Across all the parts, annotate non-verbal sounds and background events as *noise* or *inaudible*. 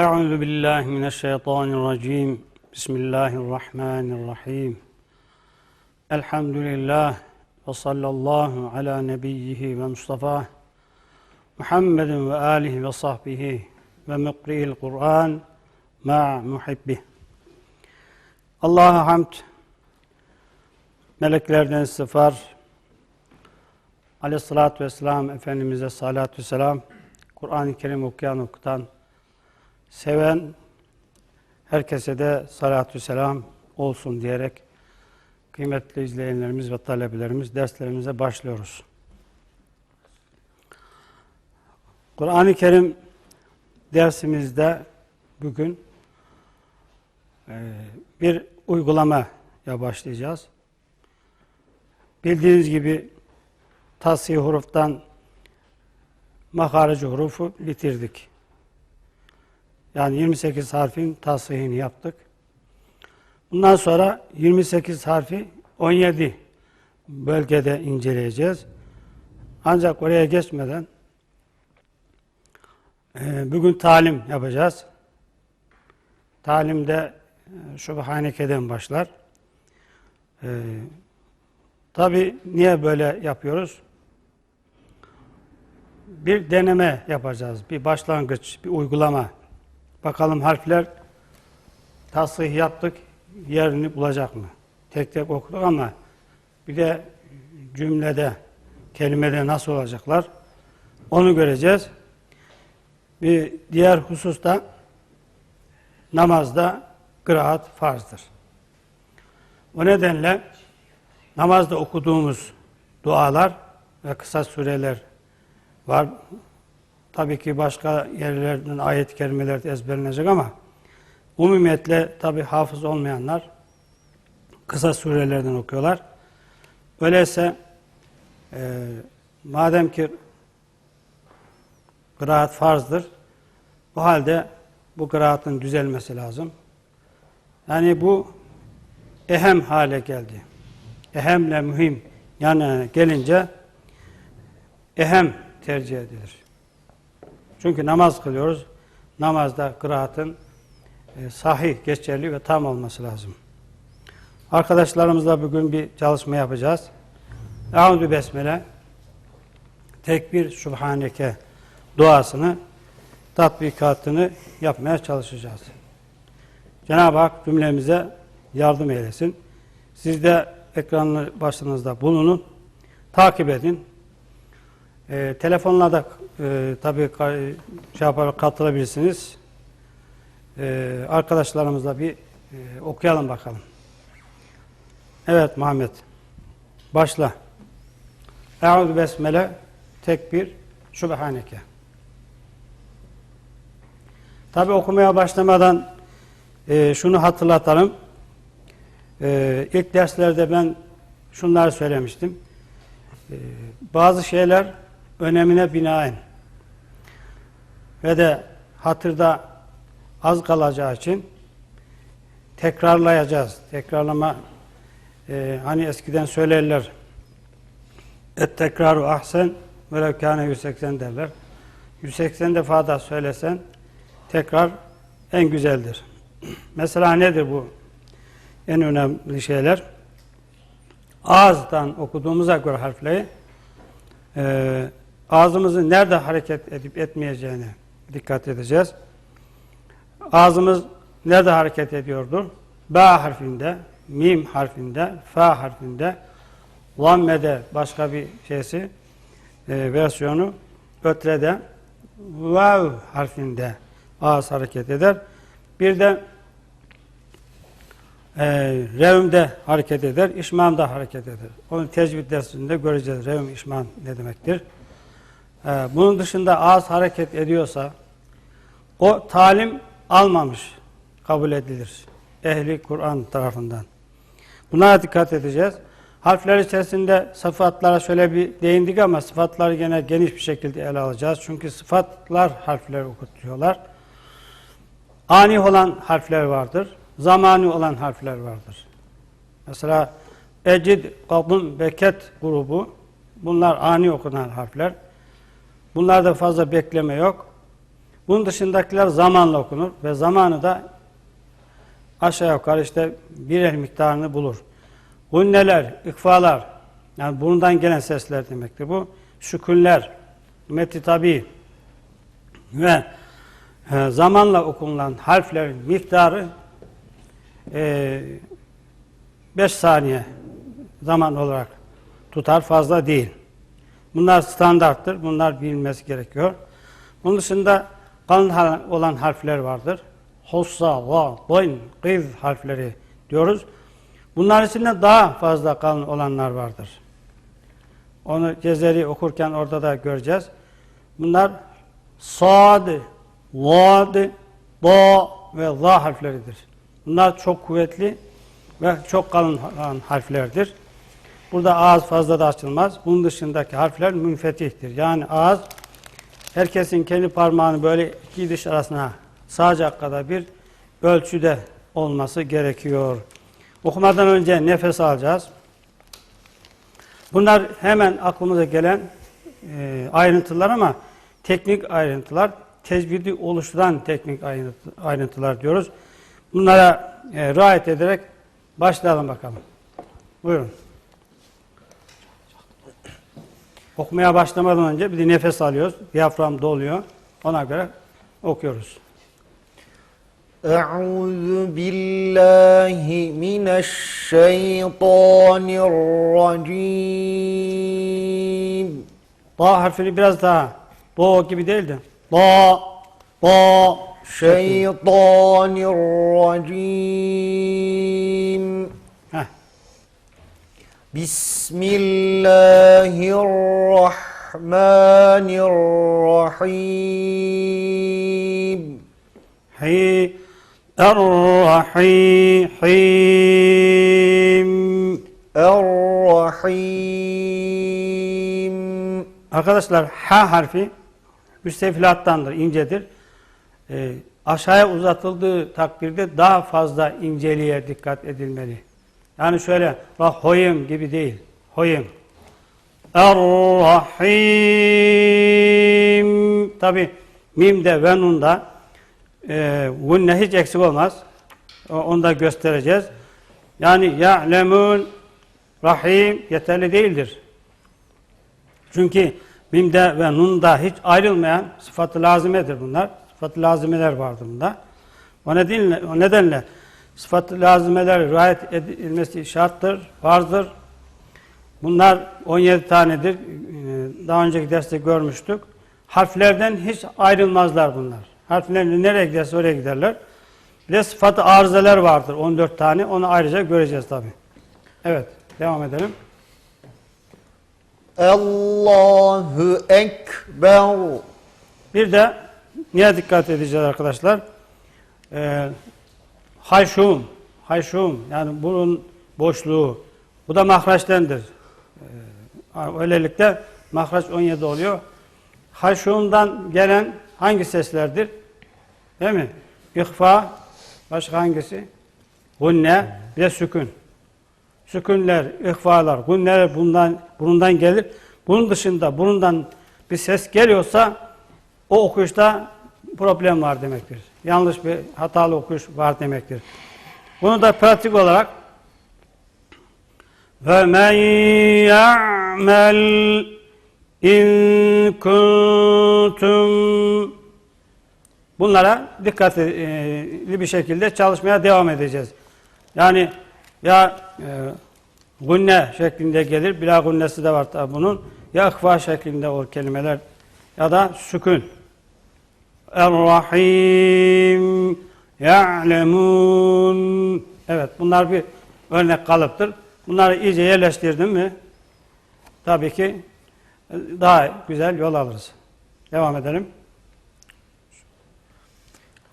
Euzu billahi mineşşeytanirracim. Bismillahirrahmanirrahim. Elhamdülillah ve sallallahu ala nebiyhi ve Mustafa Muhammedin ve alihi ve sahbihi ve mukri'il Kur'an ma muhibbi. Allah'a hamd. Meleklerden sıfar. Aleyhissalatü vesselam Efendimiz'e salatü selam. Kur'an-ı Kerim okuyan okutan seven, herkese de salatü selam olsun diyerek kıymetli izleyenlerimiz ve talebelerimiz derslerimize başlıyoruz. Kur'an-ı Kerim dersimizde bugün e, bir uygulamaya başlayacağız. Bildiğiniz gibi tasih huruftan mahareci hurufu bitirdik. Yani 28 harfin tasihini yaptık. Bundan sonra 28 harfi 17 bölgede inceleyeceğiz. Ancak oraya geçmeden e, bugün talim yapacağız. Talimde e, Şubhaneke'den başlar. E, Tabi niye böyle yapıyoruz? Bir deneme yapacağız. Bir başlangıç, bir uygulama. Bakalım harfler tasih yaptık, yerini bulacak mı? Tek tek okuduk ama bir de cümlede, kelimede nasıl olacaklar? Onu göreceğiz. Bir diğer hususta namazda kıraat farzdır. O nedenle namazda okuduğumuz dualar ve kısa süreler var. Tabii ki başka yerlerden ayet-i kerimeler de ezberlenecek ama umumiyetle tabii hafız olmayanlar kısa surelerden okuyorlar. Öyleyse e, madem ki kıraat farzdır, o halde bu kıraatın düzelmesi lazım. Yani bu ehem hale geldi. Ehemle mühim yani gelince ehem tercih edilir. Çünkü namaz kılıyoruz. Namazda kıraatın e, sahih, geçerli ve tam olması lazım. Arkadaşlarımızla bugün bir çalışma yapacağız. Eûzü Besmele tekbir Subhaneke duasını tatbikatını yapmaya çalışacağız. Cenab-ı Hak cümlemize yardım eylesin. Siz de ekranın başınızda bulunun. Takip edin. E, telefonla da e, tabii şey yapar, katılabilirsiniz. E, arkadaşlarımızla bir e, okuyalım bakalım. Evet Muhammed. Başla. Eûzü besmele tekbir subhaneke. Tabi okumaya başlamadan e, şunu hatırlatalım. E, ilk derslerde ben şunları söylemiştim. E, bazı şeyler önemine binaen ve de hatırda az kalacağı için tekrarlayacağız. Tekrarlama e, hani eskiden söylerler et tekraru ahsen velev kâne 180 derler. 180 defa da söylesen tekrar en güzeldir. *clears throat* Mesela nedir bu? En önemli şeyler. Ağızdan okuduğumuza göre harfleri e, ağzımızın nerede hareket edip etmeyeceğine dikkat edeceğiz. Ağzımız nerede hareket ediyordur? Ba harfinde, mim harfinde, fa harfinde, vammede başka bir şeysi, e, versiyonu, ötrede, vav harfinde ağız hareket eder. Bir de e, revmde hareket eder, işmamda hareket eder. Onu tecvid dersinde göreceğiz. Revm, işmam ne demektir? E, bunun dışında ağız hareket ediyorsa o talim almamış kabul edilir. Ehli Kur'an tarafından. Buna dikkat edeceğiz. Harfler içerisinde sıfatlara şöyle bir değindik ama sıfatları gene geniş bir şekilde ele alacağız. Çünkü sıfatlar harfleri okutuyorlar. Ani olan harfler vardır. Zamani olan harfler vardır. Mesela Ecid, Kabun, Beket grubu bunlar ani okunan harfler. Bunlarda fazla bekleme yok. Bunun dışındakiler zamanla okunur ve zamanı da aşağı yukarı işte bir el miktarını bulur. Gunneler, ikfalar, yani burundan gelen sesler demektir bu. Sükünler, meti tabi ve e, zamanla okunulan harflerin miktarı 5 saniye zaman olarak tutar fazla değil. Bunlar standarttır. Bunlar bilinmesi gerekiyor. Bunun dışında kalın olan harfler vardır. Hossa, va, doyn, kız harfleri diyoruz. Bunlar içinde daha fazla kalın olanlar vardır. Onu Cezeri okurken orada da göreceğiz. Bunlar sad, vad, da ve za harfleridir. Bunlar çok kuvvetli ve çok kalın harflerdir. Burada ağız fazla da açılmaz. Bunun dışındaki harfler münfetihtir. Yani ağız herkesin kendi parmağını böyle iki diş arasına sığacak kadar bir ölçüde olması gerekiyor. Okumadan önce nefes alacağız. Bunlar hemen aklımıza gelen e, ayrıntılar ama teknik ayrıntılar, tecvidi oluşturan teknik ayrıntı- ayrıntılar diyoruz. Bunlara e, riayet ederek başlayalım bakalım. Buyurun. Okumaya başlamadan önce bir de nefes alıyoruz. Diyafram doluyor. Ona göre okuyoruz. أعوذ بالله من الشيطان الرجيم Ba harfini biraz daha bo gibi değil de ba ba الشيطان الرجيم Heh. بسم الله الرحمن الرحيم Hi Er-Rahim الرحيم Arkadaşlar ha harfi müsteflattandır, incedir. Ee, aşağıya uzatıldığı takdirde daha fazla inceliğe dikkat edilmeli. Yani şöyle rahoyim gibi değil. Hoyim. Er-Rahim. Tabi mimde ve nunda e, gunne hiç eksik olmaz. Onu da göstereceğiz. Yani ya'lemun rahim yeterli değildir. Çünkü mimde ve nunda hiç ayrılmayan sıfatı lazimedir bunlar. Sıfatı lazimeler vardır bunda. O nedenle, o nedenle sıfatı lazimeler riayet edilmesi şarttır, farzdır. Bunlar 17 tanedir. Ee, Daha önceki derste görmüştük. Harflerden hiç ayrılmazlar bunlar. Harfler nereye giderse oraya giderler. Bir de sıfatı arızalar vardır 14 tane. Onu ayrıca göreceğiz tabi. Evet, devam edelim. Allahu Ekber Bir de niye dikkat edeceğiz arkadaşlar? Ee, hayşum, hayşum yani burun boşluğu. Bu da mahraçtendir. Ee, öylelikle mahraç 17 oluyor. Hayşumdan gelen hangi seslerdir? Değil mi? İhfa, başka hangisi? Gunne, bir de sükun. Sükünler, ihfalar, gunneler bundan, burundan gelir. Bunun dışında burundan bir ses geliyorsa o okuyuşta problem var demektir. Yanlış bir hatalı okuyuş var demektir. Bunu da pratik olarak ve men ya'mel in kuntum bunlara dikkatli bir şekilde çalışmaya devam edeceğiz. Yani ya e, gunne şeklinde gelir, bila gunnesi de var tabi bunun. Ya ihfa şeklinde o kelimeler ya da sükun. Er-Rahim Ya'lemun Evet bunlar bir örnek kalıptır. Bunları iyice yerleştirdim mi tabii ki daha güzel yol alırız. Devam edelim.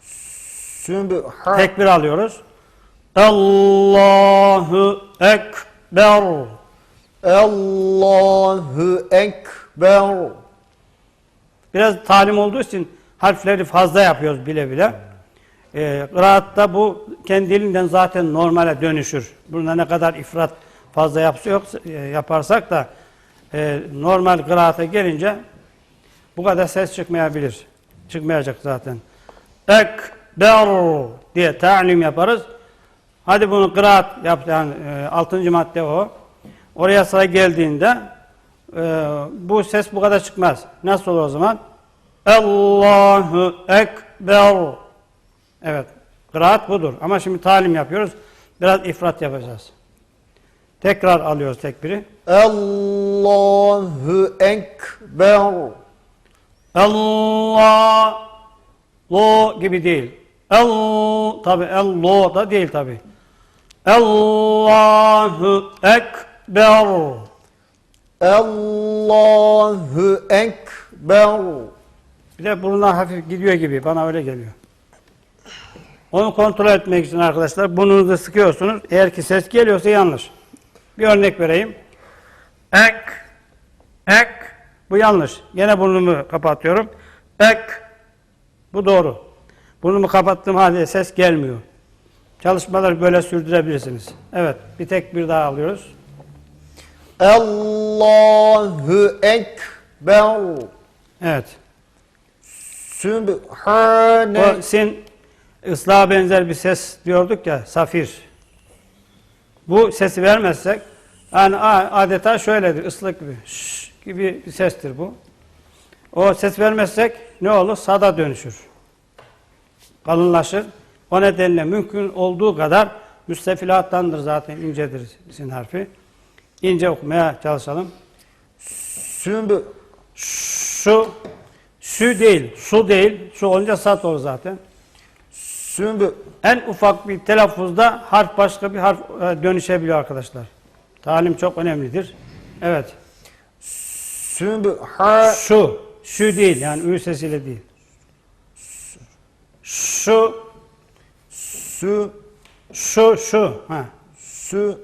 Sübhan Tekbir alıyoruz. Allahu Ekber. Allahu Ekber Biraz talim olduğu için harfleri fazla yapıyoruz bile bile. Ee, kıraatta bu kendiliğinden zaten normale dönüşür. Bunda ne kadar ifrat fazla yapsa yoksa, e, yaparsak da e, normal kıraata gelince bu kadar ses çıkmayabilir. çıkmayacak zaten. Ekber diye talim yaparız. Hadi bunu kıraat yap yani e, altıncı madde o. Oraya sıra geldiğinde e, bu ses bu kadar çıkmaz. Nasıl olur o zaman? Allahu Ekber. Evet. Kıraat budur. Ama şimdi talim yapıyoruz. Biraz ifrat yapacağız. Tekrar alıyoruz tekbiri. Allahu Ekber. Allah lo gibi değil. El tabi el lo da değil tabi. Allahu ekber. Allahu Ekber. Bir de burnuna hafif gidiyor gibi bana öyle geliyor. Onu kontrol etmek için arkadaşlar burnunuzu sıkıyorsunuz. Eğer ki ses geliyorsa yanlış. Bir örnek vereyim. Ek, ek, bu yanlış. Yine burnumu kapatıyorum. Ek, bu doğru. Burnumu kapattığım halde ses gelmiyor. Çalışmaları böyle sürdürebilirsiniz. Evet, bir tek bir daha alıyoruz. Allahu Ekber. Evet. Sübhane. O sin ıslaha benzer bir ses diyorduk ya, safir. Bu sesi vermezsek, yani adeta şöyledir, ıslık gibi, şş gibi bir sestir bu. O ses vermezsek ne olur? Sada dönüşür. Kalınlaşır. O nedenle mümkün olduğu kadar müstefilattandır zaten incedir sin harfi. İnce okumaya çalışalım. Süb Şu, şu değil, su değil, su olunca sat olur zaten. Süb En ufak bir telaffuzda harf başka bir harf e, dönüşebiliyor arkadaşlar. Talim çok önemlidir. Evet. Sübha Şu, şu değil yani ü sesiyle değil. Şu, Sü şu, şu. Ha, Sü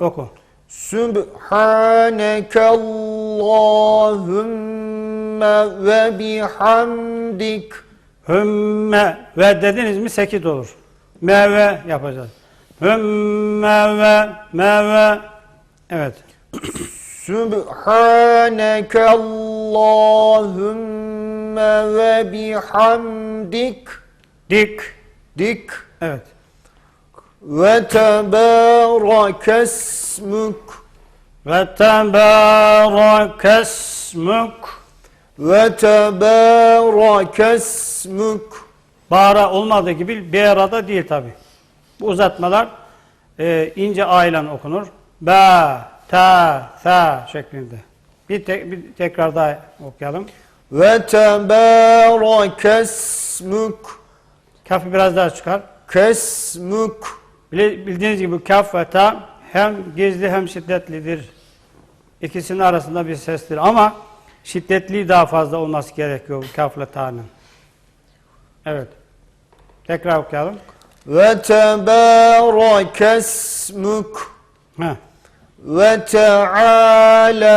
oku. Sübhaneke Allahümme ve bihamdik Hümme ve dediniz mi sekit olur. Meve yapacağız. Hümme ve meve. Evet. Sübhaneke Allahümme ve bihamdik Dik. dik Evet. ve tebarekesmük Ve tebarekesmük. ve tebarekesmük Bağıra olmadığı gibi bir arada değil tabi. Bu uzatmalar e, ince aylan okunur. Ba, ta, sa şeklinde. Bir, tek, bir tekrar daha okuyalım. ve tebarekesmük Kafı biraz daha çıkar. kesmük Bildiğiniz gibi kaf ve ta hem gizli hem şiddetlidir. İkisinin arasında bir sestir ama şiddetli daha fazla olması gerekiyor bu kaf ile ta'nın. Evet. Tekrar okuyalım. ve tebarekesmük Heh. ve teala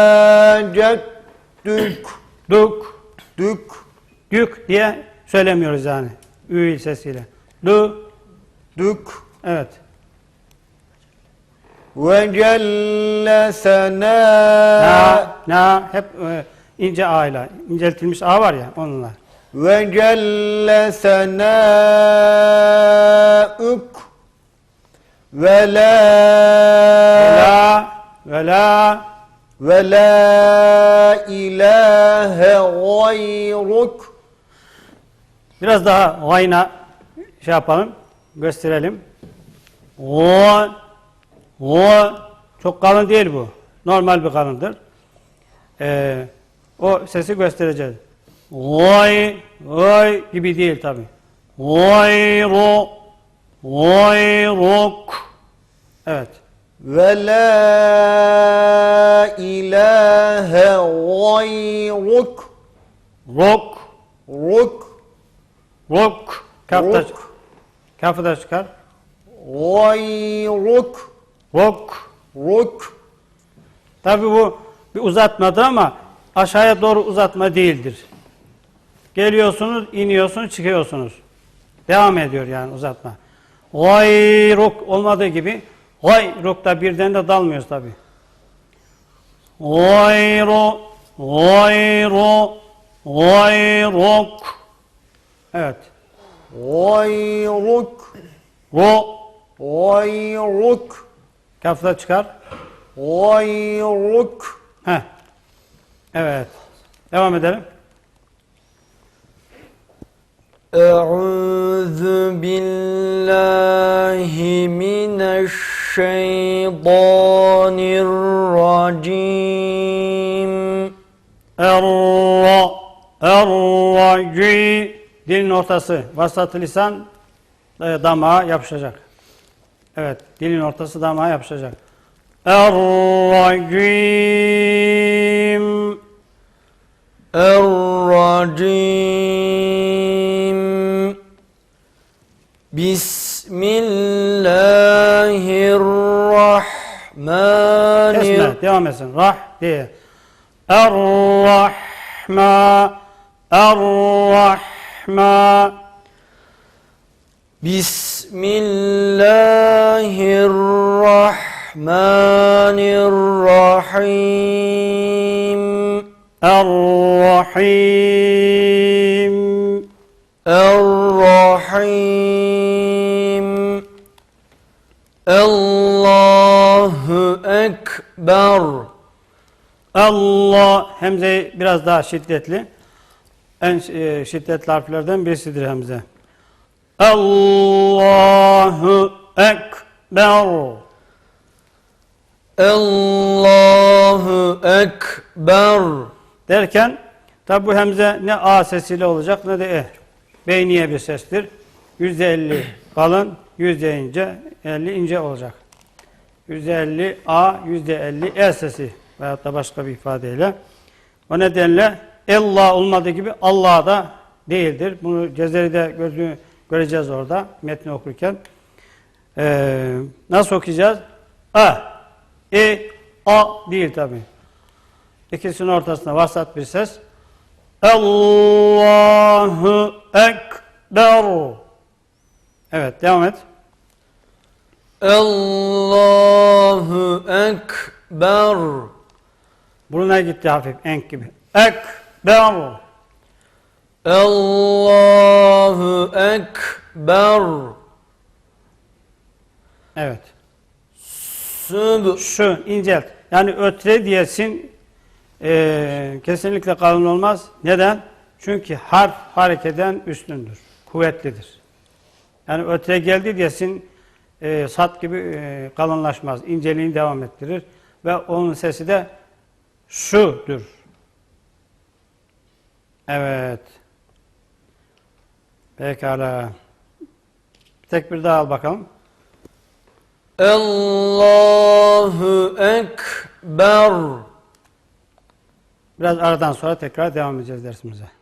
ceddük Duk, dük dük diye söylemiyoruz yani. Ü sesiyle. Du, dük evet. Ve celle sena Na, na hep e, ince A ile. inceltilmiş A var ya onunla. ve celle senaük ve la ve la, ve la ilahe gayruk biraz daha gayna şey yapalım, gösterelim. O, o, çok kalın değil bu. Normal bir kalındır. Ee, o sesi göstereceğiz. Oy, oy gibi değil tabi. Oyru, oyruk. Evet. ve la ilahe gayruk Rok, ruk rok. Kafta, ruk kafı da çıkar. gayruk Rok. ruk Tabi bu bir uzatmadır ama aşağıya doğru uzatma değildir. Geliyorsunuz, iniyorsunuz, çıkıyorsunuz. Devam ediyor yani uzatma. Gayruk olmadığı gibi gayrukta birden de dalmıyoruz tabi. Gayru, gayru, gayruk, Evet. Gayruk. Ro. Gayruk. Kafla çıkar. Gayruk. Heh. Evet. Devam edelim. Euzu billahi mineşşeytanirracim. Erra. Erraci. Dilin ortası. Vasat lisan e, damağa yapışacak. Evet, dilin ortası damağa yapışacak. Er-Racim Er-Racim Bismillahirrahmanirrahim Kesme, devam etsin. Rah diye. Er-Rahma Er-Rahma Bismillahirrahmanirrahim Bismillahirrahmanirrahim. Errahim. Errahim. Allahu Ekber. Allah hemze biraz daha şiddetli. En e, şiddetli harflerden birisidir hemze. Allahu Ekber Allahu Ekber derken tabi bu hemze ne A sesiyle olacak ne de E. Beyniye bir sestir. Yüzde elli kalın, yüzde ince, elli ince olacak. Yüzde elli A, yüzde elli E sesi veyahut da başka bir ifadeyle. O nedenle Allah olmadığı gibi Allah da değildir. Bunu Cezeri'de gözünü Göreceğiz orada metni okurken. Ee, nasıl okuyacağız? A, E, A değil tabi. İkisinin ortasında vasat bir ses. Allahu Ekber. Evet devam et. Allahu Ekber. Buruna gitti hafif enk gibi. Ekber. Allahu Ekber. Evet. Süb. Şu incelt. Yani ötre diyesin e, kesinlikle kalın olmaz. Neden? Çünkü harf harekeden üstündür. Kuvvetlidir. Yani ötre geldi diyesin e, sat gibi e, kalınlaşmaz. İnceliğini devam ettirir. Ve onun sesi de şudur. Evet. Pekala. Bir tekbir daha al bakalım. Allahu Ekber. Biraz aradan sonra tekrar devam edeceğiz dersimize.